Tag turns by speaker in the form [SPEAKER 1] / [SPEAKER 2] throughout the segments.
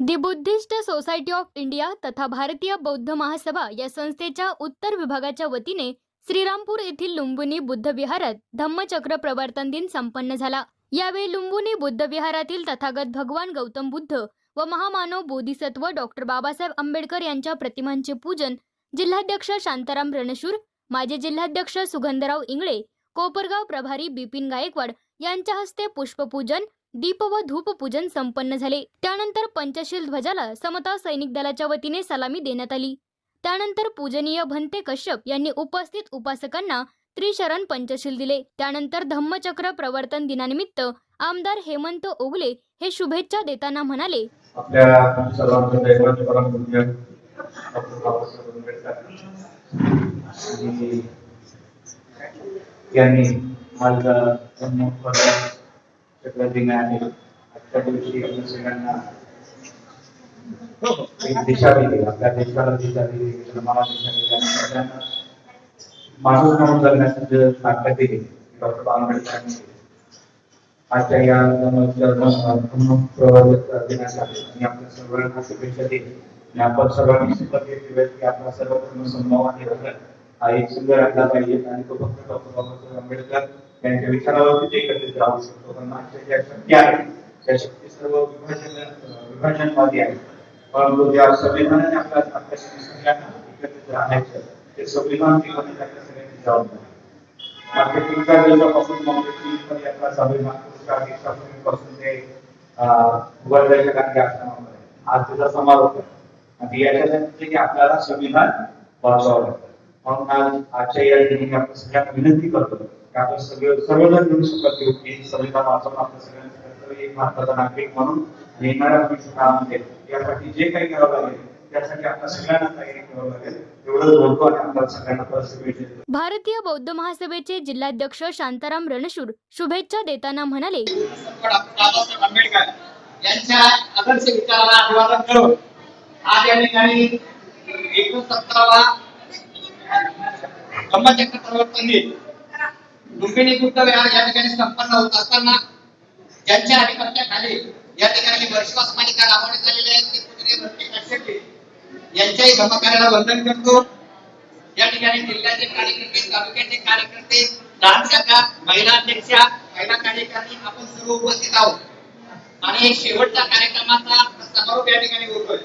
[SPEAKER 1] दि Buddhist society of India तथा भारतीय बौद्ध महासभा या संस्थेच्या उत्तर विभागाच्या वतीने श्रीरामपूर येथील लुंबुनी बुद्ध विहारात धम्मचक्र प्रवर्तन दिन संपन्न झाला. यावेळी लुंबुनी बुद्ध विहारातील तथागत भगवान गौतम बुद्ध व महामानव बोधिसत्व डॉक्टर बाबासाहेब आंबेडकर यांच्या प्रतिमांचे पूजन जिल्हाध्यक्ष शांताराम रणशूर माजी जिल्हाध्यक्ष सुगंधराव इंगळे कोपरगाव प्रभारी बिपिन गायकवाड यांच्या हस्ते पुष्पपूजन दीप व धूप पूजन संपन्न झाले. त्यानंतर पंचशील ध्वजाला समता सैनिक दलाच्या वतीने सलामी देण्यात आली. त्यानंतर पूजनीय भंते कश्यप यांनी उपस्थित उपासकांना त्रिशरण पंचशील दिले. त्यानंतर धम्मचक्र प्रवर्तन दिनानिमित्त आमदार हेमंत ओगले हे शुभेच्छा देताना म्हणाले
[SPEAKER 2] आपल्या यांनी माझा जन्म चक्र दिन आहे आजच्या दिवशी आपल्या सगळ्यांना एक दिशा दिली आपल्या देशाला दिशा दिली मला दिशा दिली आणि सगळ्यांना माणूस म्हणून जगण्याची जी ताकद दिली डॉक्टर आंबेडकरांनी दिली. आजच्या या प्रवर्तक दिनासाठी आणि आपल्या सर्वांना शुभेच्छा दिली आणि आपण सर्वांनी शपथ घेतली पाहिजे की आपला सर्व धर्म समभाव आणि रंग हा एक सुंदर असला पाहिजे आणि तो फक्त डॉक्टर बाबासाहेब आंबेडकर यांच्या विचारावरतीच एकत्रित राहू शकतो पण आजच्या ज्या शक्ती आहे त्या शक्ती सर्व विभाजन अं, विभाजनवादी आहे परंतु ज्या संविधानाने आपल्या आपल्या सगळ्यांना एकत्रित राहण्याचं ते संविधान टिकवण्याची आपल्या सगळ्यांची जबाबदारी आहे. मागच्या तीन चार दिवसापासून काँग्रेसची पदयात्रा चालू आहे. नागपूरच्या दीक्षाभूमीपासून ते अं, वर्धेच्या आश्रमामध्ये आज तिचा समारोप आहे. आणि याच्यासाठी की आपल्याला संविधान वाचवावं लागतं. म्हणून आज आजच्या या आपण सगळ्यांना विनंती करतो की आपण सगळे सर्वजण मिळून शपथ घेऊ की संविधान एक भारताचा नागरिक म्हणून येणाऱ्या पिढीचं काम आहे यासाठी जे काही करावं लागेल त्यासाठी आपल्या सगळ्यांना तयारी करावं लागेल एवढंच बोलतो आणि आपल्या सगळ्यांना परत शुभेच्छा देतो.
[SPEAKER 1] भारतीय बौद्ध महासभेचे जिल्हाध्यक्ष शांताराम रणशूर शुभेच्छा देताना म्हणाले
[SPEAKER 3] आंबेडकर यांच्या आदर्श विचाराला अभिवादन करून आज या ठिकाणी एकोणसत्तरावा धम्मचक्र प्रवर्तनी लुंबिनी बुद्ध विहार या ठिकाणी संपन्न होत असताना ज्यांच्या अधिपत्याखाली या ठिकाणी वर्षवास मालिका राबवण्यात आलेल्या आहेत ते यांच्याही धम्मकार्याला वंदन करतो. या ठिकाणी जिल्ह्याचे कार्यकर्ते तालुक्याचे कार्यकर्ते लहान शाखा महिला अध्यक्षा महिला कार्यकारिणी आपण सर्व उपस्थित आहोत. आणि शेवटच्या कार्यक्रमाचा समारोप या ठिकाणी होतोय.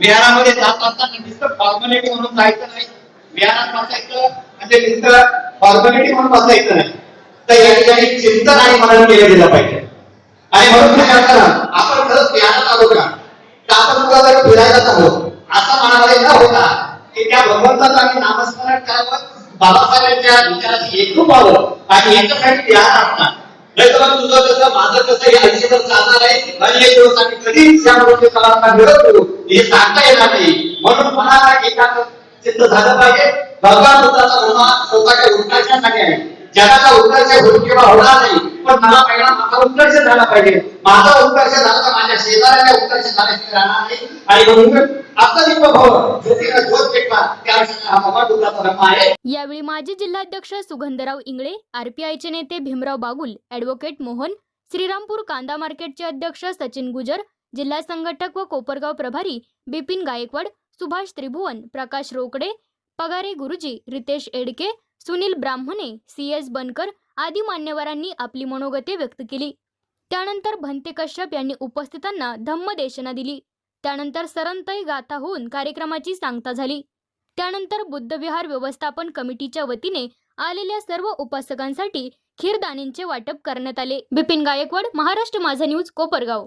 [SPEAKER 3] विहारामध्ये जात असताना नुसतं फॉर्मॅलिटी म्हणून जायचं नाही. व्यायामात बसायचं म्हणजे नुसतं फॉर्मॅलिटी म्हणून बसायचं नाही. तर या ठिकाणी चिंतन आणि मनन केलं गेलं पाहिजे. आणि म्हणून काय करताना आपण खरंच विहारात आलो का? तर आपण तुला जर फिरायलाच आलो असा मनामध्ये न होता की त्या भगवंताचं आम्ही नामस्मरण करावं बाबासाहेबांच्या विचाराशी एकरूप आलं आणि याच्यासाठी ध्यान असणार नाही तर तुझं कसं माझं कसं हे आयुष्यभर चालणार आहे आणि एक दिवस आम्ही कधीच त्या गोष्टी मिळत करू. हे सांगता येणार नाही. म्हणून मनाला एका सिद्ध झालं पाहिजे. भगवान बुद्धाचा धर्म स्वतःच्या उत्कर्षासाठी आहे. जगाचा उत्कर्ष होईल किंवा होणार नाही पण मला पहिला माझा उत्कर्ष झाला पाहिजे. माझा उत्कर्ष झाला तर माझ्या शेजाऱ्याचा उत्कर्ष झाल्याशिवाय राहणार नाही. आणि म्हणून
[SPEAKER 1] यावेळी माजी जिल्हाध्यक्ष सुगंधराव इंगळे आरपीआयचे नेते भीमराव बागुल ऍडव्होकेट मोहन श्रीरामपूर कांदा मार्केटचे अध्यक्ष सचिन गुजर जिल्हा संघटक व कोपरगाव प्रभारी बिपिन गायकवाड सुभाष त्रिभुवन प्रकाश रोकडे पगारे गुरुजी रितेश एडके सुनील ब्राह्मणे सी एस बनकर आदी मान्यवरांनी आपली मनोगते व्यक्त केली. त्यानंतर भंते कश्यप यांनी उपस्थितांना धम्मदेशना दिली. त्यानंतर सरंतई गाथा होऊन कार्यक्रमाची सांगता झाली. त्यानंतर बुद्धविहार व्यवस्थापन कमिटीच्या वतीने आलेल्या सर्व उपासकांसाठी खीरदानींचे वाटप करण्यात आले. बिपिन गायकवाड महाराष्ट्र माझा न्यूज कोपरगाव.